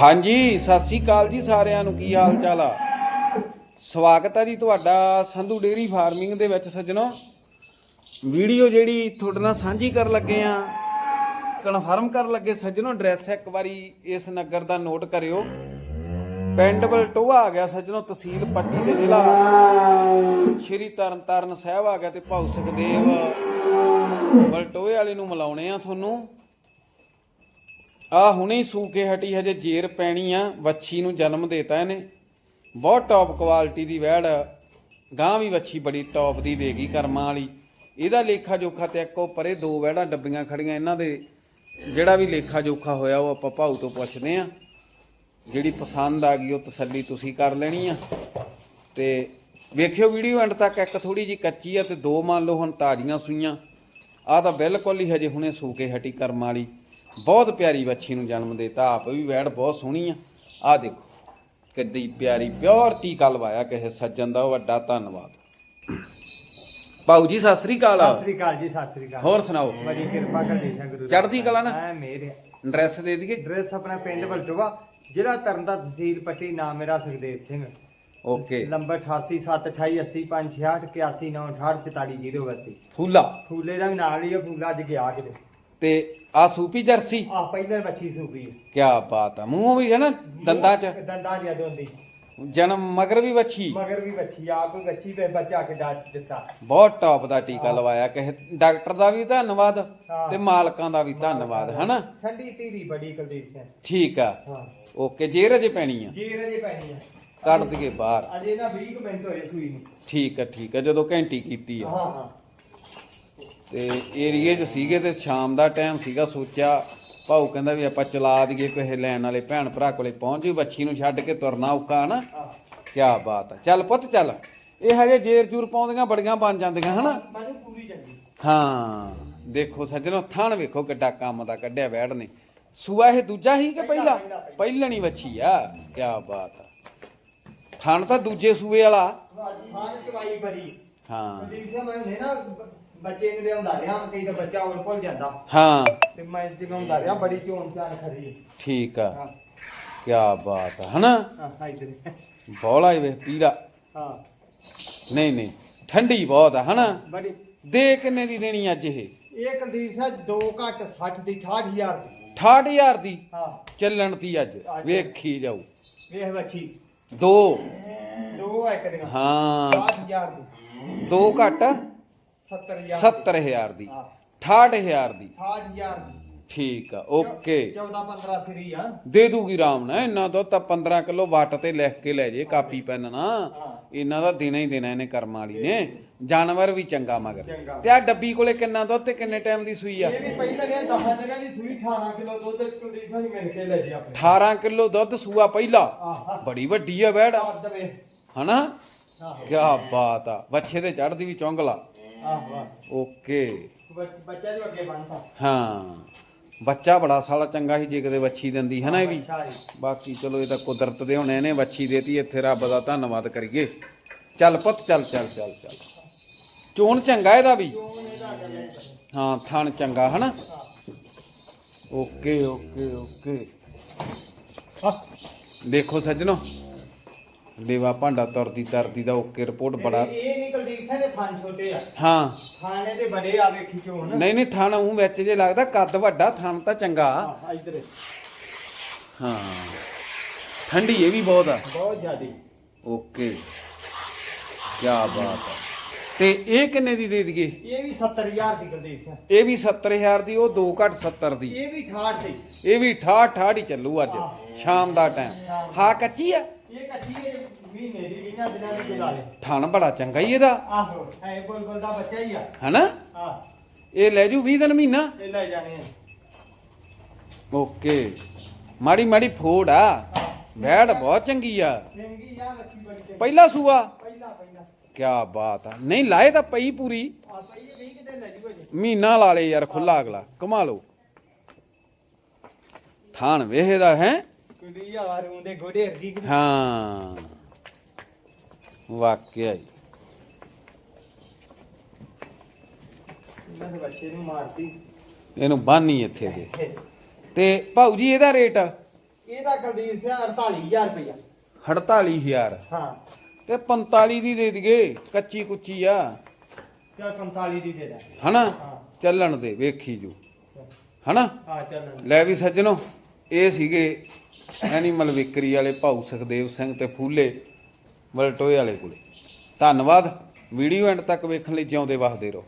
ਹਾਂਜੀ, ਸਤਿ ਸ੍ਰੀ ਅਕਾਲ ਜੀ ਸਾਰਿਆਂ ਨੂੰ, ਕੀ ਹਾਲ ਚਾਲ ਆ? ਸਵਾਗਤ ਹੈ ਜੀ ਤੁਹਾਡਾ ਸੰਧੂ ਡੇਰੀ ਫਾਰਮਿੰਗ ਦੇ ਵਿੱਚ ਸੱਜਣੋ। ਵੀਡੀਓ ਜਿਹੜੀ ਤੁਹਾਡੇ ਨਾਲ ਸਾਂਝੀ ਕਰਨ ਲੱਗੇ ਆ, ਕਨਫਰਮ ਕਰਨ ਲੱਗੇ ਸੱਜਣੋ, ਐਡਰੈਸ ਇੱਕ ਵਾਰੀ ਇਸ ਨਗਰ ਦਾ ਨੋਟ ਕਰਿਓ। ਪਿੰਡ ਬਲਟੋਆ ਆ ਗਿਆ ਸੱਜਣੋ, ਤਹਿਸੀਲ ਪੱਟੀ ਦੇ ਜ਼ਿਲ੍ਹਾ। ਸ਼੍ਰੀ ਤਰਨਤਾਰਨ ਸਾਹਿਬ ਆ ਗਿਆ ਤੇ ਭਾਉ ਸੁਖਦੇਵ ਬਲਟੋਏ ਵਾਲੇ ਨੂੰ ਮਿਲਾਉਣੇ ਆ ਤੁਹਾਨੂੰ। ਆ ਹੁਣੇ ਸੂਕੇ ਹਟੀ ਹਜੇ ਜੇਰ ਪੈਣੀ ਆ, ਵੱਛੀ ਨੂੰ ਜਨਮ ਦੇਤਾ ਇਹਨੇ। ਬਹੁਤ ਟੌਪ ਕੁਆਲਿਟੀ ਦੀ ਵੈੜ ਗਾਂ ਵੀ ਵੱਛੀ ਬੜੀ ਟੌਪ ਦੀ ਦੇਗੀ ਕਰਮਾਂ ਵਾਲੀ। ਇਹਦਾ ਲੇਖਾ ਜੋਖਾ ਤੇ ਇੱਕੋ ਪਰੇ ਦੋ ਵੈੜਾਂ ਡੱਬੀਆਂ ਖੜੀਆਂ ਇਹਨਾਂ ਦੇ। ਜਿਹੜਾ ਵੀ ਲੇਖਾ ਜੋਖਾ ਹੋਇਆ ਉਹ ਆਪਾਂ ਭਾਊ ਤੋਂ ਪੁੱਛਦੇ ਆ ਜਿਹੜੀ ਪਸੰਦ ਆ ਗਈ ਉਹ ਤਸੱਲੀ ਤੁਸੀਂ ਕਰ ਲੈਣੀ ਆ। ਤੇ ਵੇਖਿਓ ਵੀਡੀਓ ਐਂਡ ਤੱਕ ਇੱਕ ਥੋੜੀ ਜੀ ਕੱਚੀ ਆ ਤੇ ਦੋ ਮੰਨ ਲਓ ਹੁਣ ਤਾਜ਼ੀਆਂ ਸੂਈਆਂ। ਆ ਤਾਂ ਬਿਲਕੁਲ ਹੀ ਹਜੇ ਹੁਣੇ ਸੂ ਕੇ ਹਟੀ ਕਰਮ ਵਾਲੀ। ਬਹੁਤ ਪਿਆਰੀ ਵੱਛੀ ਨੂੰ ਜਨਮ ਦਿੱਤਾ। ਆਪ ਵੀ ਵੈੜ ਬਹੁਤ ਸੋਹਣੀ ਆ। ਆ ਦੇਖੋ ਕਿੱਡੀ ਪਿਆਰੀ ਪਿਓਰ ਟੀਕਾ ਲਵਾਇਆ ਕਿਸੇ ਸੱਜਣ ਦਾ ਵੱਡਾ ਧੰਨਵਾਦ। ਭਾਊ ਜੀ ਸਤਿ ਸ੍ਰੀ ਅਕਾਲ। ਸਤਿ ਸ੍ਰੀ ਅਕਾਲ ਜੀ ਸਤਿ ਸ੍ਰੀ ਅਕਾਲ। ਹੋਰ ਸੁਣਾਓ? ਬੜੀ ਕਿਰਪਾ ਕਰਦੀ ਹੈ ਗੁਰੂ ਚੜ੍ਹਦੀ ਕਲਾ ਨਾ? ਐ ਮੇਰੇ ਐਡਰੈਸ ਦੇ ਦਈਏ? ਐਡਰੈਸ ਆਪਣਾ ਪਿੰਡ ਬਲਟੋਵਾ ਜ਼ਿਲ੍ਹਾ ਤਰਨਦਾ ਤਹਿਸੀਲ ਪੱਟੀ ਨਾਮ ਮੇਰਾ ਸੁਖਦੇਵ ਸਿੰਘ। ਓਕੇ। ਨੰਬਰ 887880596844 ਫੂਲਾ। ਫੂਲੇ ਦਾ ਵੀ ਨਾਲ ਹੀ ਆ ਫੂਲਾ ਅੱਜ ਗਿਆ ਕਿਤੇ ਤੇ ਆ ਸੂਪੀ ਜਰਸੀ? ਆ ਪਹਿਲਾਂ ਬੱਚੀ ਸੂਪੀ ਕੀ ਬਾਤ ਆ ਮੂੰਹ ਵੀ ਹੈ ਨਾ ਦੰਦਾਂ ਚ? ਦੰਦਾਂ ਜ਼ਿਆਦਾ ਹੁੰਦੀ ਜਨਮ ਮਗਰ ਵੀ ਵੱਛੀ? ਮਗਰ ਵੀ ਬੱਚੀ ਆਪ ਵੀ ਬੱਚੀ ਤੇ ਬੱਚਾ ਕੇ ਦਾਤ ਦਿੱਤਾ। ਬਹੁਤ ਟੌਪ ਦਾ ਟੀਕਾ ਲਵਾਇਆ ਕਿਸੇ ਡਾਕਟਰ ਦਾ ਵੀ ਧੰਨਵਾਦ। ਤੇ ਮਾਲਕਾਂ ਦਾ ਵੀ ਧੰਨਵਾਦ ਹਨਾ? ਠੰਡੀ ਧੀਰੀ ਬੜੀ ਕੁਲਦੀਪ ਸਿੰਘ। ਠੀਕ ਆ। ਓਕੇ ਜੇਰ ਅਜੇ ਪੈਣੀ ਆ? ਜੀ ਰਜੇ ਪੈਣੀ ਆ। ਕੱਢ ਦਈਏ ਬਾਹਰ। ਅਜੇ ਨਾ 20 ਕੁ ਮਿੰਟ ਹੋਏ ਸੂਈ ਨੂੰ। ਠੀਕ ਆ ਠੀਕ ਆ ਜਦੋਂ ਘੰਟੀ ਕੀਤੀ ਆ। ਹਾਂ ਹਾਂ। ਤੇ ਏਰੀਏ 'ਚ ਸੀਗੇ ਤੇ ਸ਼ਾਮ ਦਾ ਟਾਈਮ ਸੀਗਾ ਸੋਚਿਆ ਭਾਊ ਕਹਿੰਦਾ ਵੀ ਆਪਾਂ ਚਲਾ ਦਈਏ ਕਿਸੇ ਲੈਣ ਵਾਲੇ ਭੈਣ ਭਰਾ ਕੋਲੇ ਪਹੁੰਚ ਜੀ ਬੱਚੀ ਨੂੰ ਛੱਡ ਕੇ ਤੁਰਨਾ ਔਖਾ ਨਾ। ਕੀ ਬਾਤ ਆ ਚੱਲ ਪੁੱਤ ਚੱਲ ਇਹ ਹਜੇ ਜੇਰ ਜੂਰ ਪਾਉਂਦੀਆਂ ਬੜੀਆਂ ਬਣ ਜਾਂਦੀਆਂ ਹਨਾ? ਹਾਂ ਦੇਖੋ ਸੱਜਣੋ ਥਣ ਵੇਖੋ ਕਿੱਡਾ ਕੰਮ ਦਾ ਕੱਢਿਆ ਵੈੜ ਨੇ ਸੂਆ ਇਹ ਦੂਜਾ ਹੀ ਕਿ ਪਹਿਲਾ? ਪਹਿਲਣੀ ਵੱਛੀ ਆ। ਕੀ ਬਾਤ ਆ ਥਣ ਤਾਂ ਦੂਜੇ ਸੂਏ ਵਾਲਾ। ਹਾਂ ਚਵਾਈ ਬੜੀ। ਹਾਂ। ਬੱਚੇ ਨੂੰ ਲਿਆਉਂਦਾ ਰਿਹਾ ਕਈ ਤਾਂ ਬੱਚਾ ਹੋਰ ਭੁੱਲ ਜਾਂਦਾ। ਹਾਂ। ਤੇ ਮੈਂ ਜਗਾਉਂਦਾ ਰਿਹਾ ਬੜੀ ਚੋਣ ਚਾਣ ਖਰੀ ਠੀਕ ਆ। ਹਾਂ। ਕੀ ਬਾਤ ਆ ਹਨਾ? ਹਾਂ ਇਧਰ। ਬੋਲਾ ਹੀ ਵੇ ਪੀੜਾ ਹਾਂ। ਨਹੀਂ ਨਹੀਂ ਠੰਡੀ ਬਹੁਤ ਆ ਹਨਾ? ਬੜੀ। ਦੇ ਕਿੰਨੇ ਦੀ ਦੇਣੀ ਅੱਜ ਇਹ? ਇਹ ਕੁਲਦੀਪ ਸਿੰਘ 2 ਘੱਟ 60 ਦੀ 68000 ਦੀ। 68000 ਦੀ? ਹਾਂ। ਚੱਲਣ ਦੀ ਅੱਜ। ਵੇਖੀ ਜਾਊ। ਵੇਖ ਬੱਚੀ। ਦੋ। ਦੋ ਆ ਇੱਕ ਦੀਆਂ। ਹਾਂ। 60000 ਦੀ। ਦੋ ਘੱਟ? 70000 70000 ਦੀ ਹਾਂ। 68000 ਦੀ। 68000 ਦੀ। ਠੀਕ ਆ ਓਕੇ। 14 15 ਸਿਰੀ ਆ। ਦੇ ਦੂਗੀ ਰਾਮ ਨਾ ਇਹਨਾਂ ਤੋਂ ਤਾਂ 15 ਕਿਲੋ ਵੱਟ ਤੇ ਲਿਖ ਕੇ ਲੈ ਜੇ ਕਾਪੀ ਪੈਨ ਨਾ। ਇਹਨਾਂ ਦਾ ਦੇਣਾ ਹੀ ਦੇਣਾ ਇਹਨੇ ਕਰਮ ਵਾਲੀ ਨੇ। ਜਾਨਵਰ ਵੀ ਚੰਗਾ ਮਗਰ। ਚੰਗਾ। ਤੇ ਆ ਡੱਬੀ ਕੋਲੇ ਕਿੰਨਾ ਦੁੱਧ ਤੇ ਕਿੰਨੇ ਟਾਈਮ ਦੀ ਸੂਈ ਆ? ਇਹ ਵੀ ਪਹਿਲਾਂ ਨੇ 10 ਦਿਨਾਂ ਦੀ ਸੂਈ 18 ਕਿਲੋ ਦੁੱਧ ਕੁਲਦੀਪ ਸਿੰਘ ਮਿਲ ਕੇ ਲੈ ਜੀ ਆਪਣੇ। 18 ਕਿਲੋ ਦੁੱਧ ਸੂਆ ਪਹਿਲਾ? ਆਹਾ। ਬੜੀ ਵੱਡੀ ਆ ਬੈੜ। ਹਨਾ? ਆਹੋ। ਕੀ ਬਾਤ ਆ। ਬੱਚੇ ਤੇ ਚੜਦੀ ਵੀ ਚੌਂਗਲਾ। ਆਹੋ ਓਕੇ। ਬੱਚ- ਬੱਚਾ ਜੋ ਅੱਗੇ ਬਣਦਾ। ਹਾਂ। ਬੱਚਾ ਬੜਾ ਸਾਲਾ ਚੰਗਾ ਸੀ ਜੇ ਕਦੇ ਵੱਛੀ ਦਿੰਦੀ ਹੈ ਨਾ ਇਹ ਵੀ? ਅੱਛਾ ਜੀ। ਬਾਕੀ ਚਲੋ ਇਹ ਤਾਂ ਕੁਦਰਤ ਦੇ ਹੋਣੇ ਨੇ ਵੱਛੀ ਦੇਤੀ ਇੱਥੇ ਰੱਬ ਦਾ ਧੰਨਵਾਦ ਕਰੀਏ। ਚੱਲ ਪੁੱਤ ਚੱਲ ਚੱਲ ਚੱਲ ਚੱਲ। ਚੋਣ ਚੰਗਾ ਇਹਦਾ ਵੀ? ਹਾਂ ਥਣ ਚੰਗਾ ਹਨਾ ਓਕੇ ਓਕੇ ਓਕੇ। ਦੇਖੋ ਸੱਜਣੋ ਲੇਵਾ ਭਾਂਡਾ ਤੁਰਦੀ ਤਰਦੀ ਦਾ ਓਕੇ ਰਿਪੋਰਟ ਬੜਾ ਇਹ ਇਹ ਨਹੀਂ ਥਾਨ ਛੋਟੇ ਆ। ਹਾਂ। ਥਾਣੇ ਦੇ ਬੜੇ ਆ ਵੇਖੀ ਚੋਣ ਨਹੀਂ ਨਹੀਂ ਥਣ ਉਹ ਵਿੱਚ ਜੇ ਲੱਗਦਾ ਕੱਦ ਵੱਡਾ ਥਣ ਤਾਂ ਚੰਗਾ। ਆ ਇਧਰ ਹਾਂ। ਠੰਡੀ ਇਹ ਵੀ ਬਹੁਤ ਆ। ਬਹੁਤ ਜ਼ਿਆਦੀ। ਓਕੇ। ਕੀ ਬਾਤ ਹੈ ਤੇ ਇਹ ਕਿੰਨੇ ਦੀ ਦੇ ਦਈਏ? ਇਹ ਵੀ 70000 ਦੀ ਕੁਲਦੀਪ ਸਿੰਘ। ਇਹ ਵੀ 70000 ਦੀ ਉਹ 2 ਘੱਟ 70 ਦੀ। ਇਹ ਵੀ 68 ਦੀ। ਇਹ ਵੀ ਠਾਠ ਠਾਠ ਹੀ ਚੱਲੂ ਅੱਜ ਸ਼ਾਮ ਦਾ ਟਾਈਮ ਹਾਂ ਕੱਚੀ ਆ? ਇਹ ਕੱਚੀ ਇਹ ਮਹੀਨੇ ਦੀ ਦਿਨਾਂ ਲੈ। ਥਣ ਬੜਾ ਚੰਗਾ ਹੀ ਇਹਦਾ। ਆਹੋ ਐ ਬੋਲ ਬੋਲ ਦਾ ਬੱਚਾ ਹੀ ਆ। ਹਨਾ? ਆ ਇਹ ਲੈ ਜੂ 20 ਦਿਨ ਮਹੀਨਾ? ਇਹ ਲੈ ਜਾਣੇ ਆ। ਓਕੇ। ਮਾੜੀ ਮਾੜੀ ਫੋੜ ਆ। ਵੈੜ ਬਹੁਤ ਚੰਗੀ ਆ। ਚੰਗੀ ਆ ਮੱਛੀ ਬੜੀ ਚੰਗੀ। ਪਹਿਲਾ ਸੂਆ? ਪਹਿਲਾ ਪਹਿਲਾ। ਕੀ ਬਾਤ ਆ। ਨਹੀਂ ਲਾਏ ਤਾਂ ਪਈ ਪੂਰੀ। ਆ ਪਈ ਇਹ ਵੀ ਕਿਤੇ ਲੈ ਜੂਗਾ ਜੀ। ਮਹੀਨਾ ਲਾ ਲੇ ਯਾਰ ਖੁੱਲਾ ਅਗਲਾ। ਕਮਾ ਲਓ। ਥਾਣ ਵੇਹਦਾ ਹੈ। ਕੁੜੀ ਆ ਰੂੰ ਦੇ ਗੋਡੇ ਅਰਗੀ। ਹਾਂ। ਵਾਕਿਆ ਹੀ। ਇਹਨਾਂ ਦੇ ਬੱਚੇ ਨੂੰ ਮਾਰਤੀ। ਇਹਨੂੰ ਬਾਨੀ ਇੱਥੇ ਦੇ ਤੇ ਭਾਊ ਜੀ ਇਹਦਾ ਰੇਟ? ਇਹਦਾ ਕੁਲਦੀਪ ਸਿੰਘ 48000 ਰੁਪਇਆ 48000 ਹਾਂ। ਤੇ 45 ਦੀ ਦੇ ਦਈਏ ਕੱਚੀ ਕੁੱਚੀ ਆ। ਚਲ 45 ਦੀ ਦੇ ਦੇ। ਹਨਾ। ਚੱਲਣ ਦੇ ਵੇਖੀ ਜੂ। ਹਨਾ? ਹਾਂ ਚੱਲ ਲੈ ਵੀ ਸੱਜਣੋ ਇਹ ਸੀਗੇ ਐਨੀਮਲ ਵਿਕਰੀ ਵਾਲੇ ਭਾਊ ਸੁਖਦੇਵ ਸਿੰਘ ਤੇ ਫੂਲੇ। ਵਲਟੋਏ ਵਾਲੇ ਕੋਲੇ। ਧੰਨਵਾਦ। ਵੀਡੀਓ ਐਂਡ ਤੱਕ ਵੇਖਣ ਲਈ ਜਿਉਂਦੇ ਵਸਦੇ ਰਹੋ।